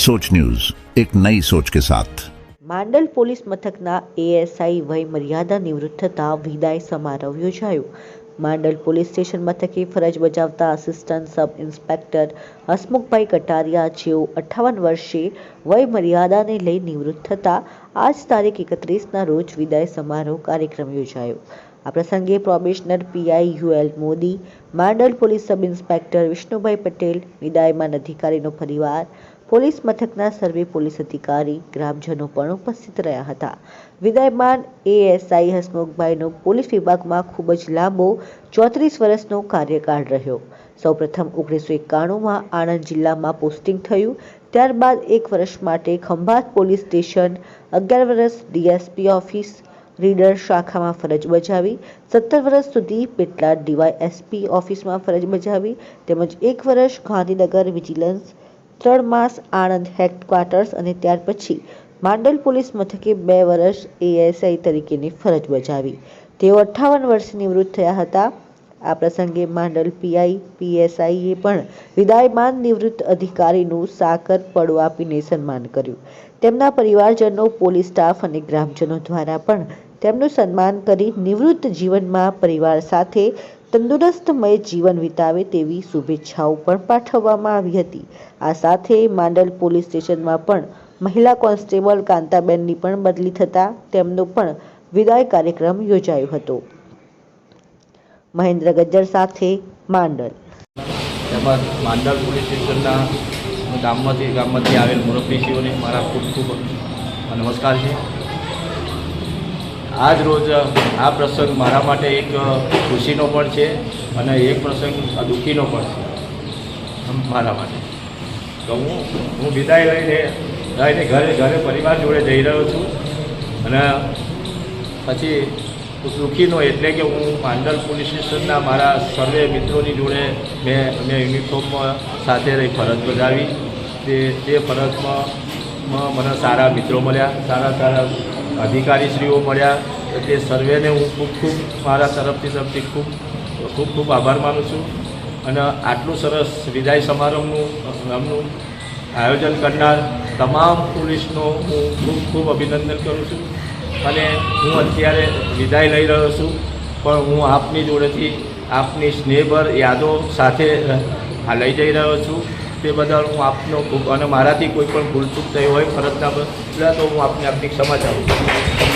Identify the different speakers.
Speaker 1: सोच न्यूज एक नई सोच के साथ
Speaker 2: માંડલ પોલીસ મથકના એએસઆઈ વય મર્યાદા નિવૃત્ત થતા વિદાય સમારોહ યોજાયો માંડલ પોલીસ સ્ટેશન મથકે ફરજ બજાવતા assistant sub inspector Hasmukhbhai Katariya જેઓ અઠ્ઠાવન વર્ષે વય મર્યાદાને લઈ નિવૃત્ત થતા આજ તારીખ એકત્રીસના રોજ વિદાય સમારોહ કાર્યક્રમ યોજાયો આ પ્રસંગે probationer PI UL Modi Mandal police sub inspector Vishnubhai Patel વિદાયમાન અધિકારીનો પરિવાર પોલીસ મથકના સર્વે પોલીસ અધિકારી ગ્રામજનો પણ ઉપસ્થિત રહ્યા હતા. વિદાયમાન એએસઆઈ હસમુખભાઈનો પોલીસ વિભાગમાં ખૂબ જ લાંબો ચોત્રીસ વર્ષનો કાર્યકાળ રહ્યો. સૌપ્રથમ ઓગણીસો એકાણુંમાં આણંદ જિલ્લામાં પોસ્ટિંગ થયું. ત્યારબાદ એક વર્ષ માટે ખંભાત પોલીસ સ્ટેશન અગિયાર વર્ષ ડીએસપી ઓફિસ રીડર શાખામાં ફરજ બજાવી, સત્તર વર્ષ સુધી પેટલાદ ડીવાય એસપી ઓફિસમાં ફરજ બજાવી, તેમજ એક વર્ષ ગાંધીનગર વિજિલન્સ ત્રણ માસ આણંદ હેડક્વાર્ટર્સ અને ત્યાર પછી માંડલ પોલીસ મથકે બે વર્ષ એએસઆઈ તરીકેની ફરજ બજાવી. તેઓ અઠ્ઠાવન વર્ષે નિવૃત્ત થયા હતા. આ પ્રસંગે માંડલ પીઆઈ, પીએસઆઈએ પણ વિદાયમાન નિવૃત્ત અધિકારીનું સાકર પડો આપીને સન્માન કર્યું. તેમના પરિવારજનો, પોલીસ સ્ટાફ અને ગ્રામજનો દ્વારા પણ તેમનું સન્માન કરી નિવૃત્ત જીવનમાં પરિવાર સાથે તંદુરસ્તમય જીવન વિતાવે તેવી શુભેચ્છાઓ પણ પાઠવવામાં આવી હતી. આ સાથે માંડલ પોલીસ સ્ટેશનમાં પણ મહિલા કોન્સ્ટેબલ કાંતાબેનની પણ બદલી થતાં તેમનો પણ વિદાય કાર્યક્રમ યોજાયો હતો. મહેન્દ્ર ગજ્જર સાથે માંડલ.
Speaker 3: તેમજ માંડલ પોલીસ સ્ટેશનના ગામમાંથી ગામમાંથી આવેલ મુરબ્બીશીઓને મારા ખૂબ ખૂબ નમસ્કાર છે. આજ રોજ આ પ્રસંગ મારા માટે એક ખુશીનો પણ છે અને એક પ્રસંગ દુઃખીનો પણ છે. મારા માટે. તો હું હું વિદાય લઈને લઈને ઘરે ઘરે પરિવાર જોડે જઈ રહ્યો છું. અને પછી દુઃખીનો એટલે કે હું માંડલ પોલીસ સ્ટેશનના મારા સર્વે મિત્રોની જોડે મેં મેં યુનિફોર્મમાં સાથે રહી ફરજ બજાવી. તે તે ફરજમાં મને સારા મિત્રો મળ્યા, સારા સારા અધિકારીશ્રીઓ મળ્યા. તે સર્વેને હું ખૂબ ખૂબ મારા તરફથી તરફથી ખૂબ ખૂબ ખૂબ આભાર માનું છું. અને આટલું સરસ વિદાય સમારંભનું એમનું આયોજન કરનાર તમામ પોલીસનો હું ખૂબ ખૂબ અભિનંદન કરું છું. અને હું અત્યારે વિદાય લઈ રહ્યો છું. પણ હું આપની જોડેથી આપની સ્નેહભર યાદો સાથે લઈ જઈ રહ્યો છું. તે બદલ હું આપનો અને મારાથી કોઈ પણ ભૂલચૂક થઈ હોય ફરજના બદલા તો હું આપને આપની ક્ષમા ચાહું છું.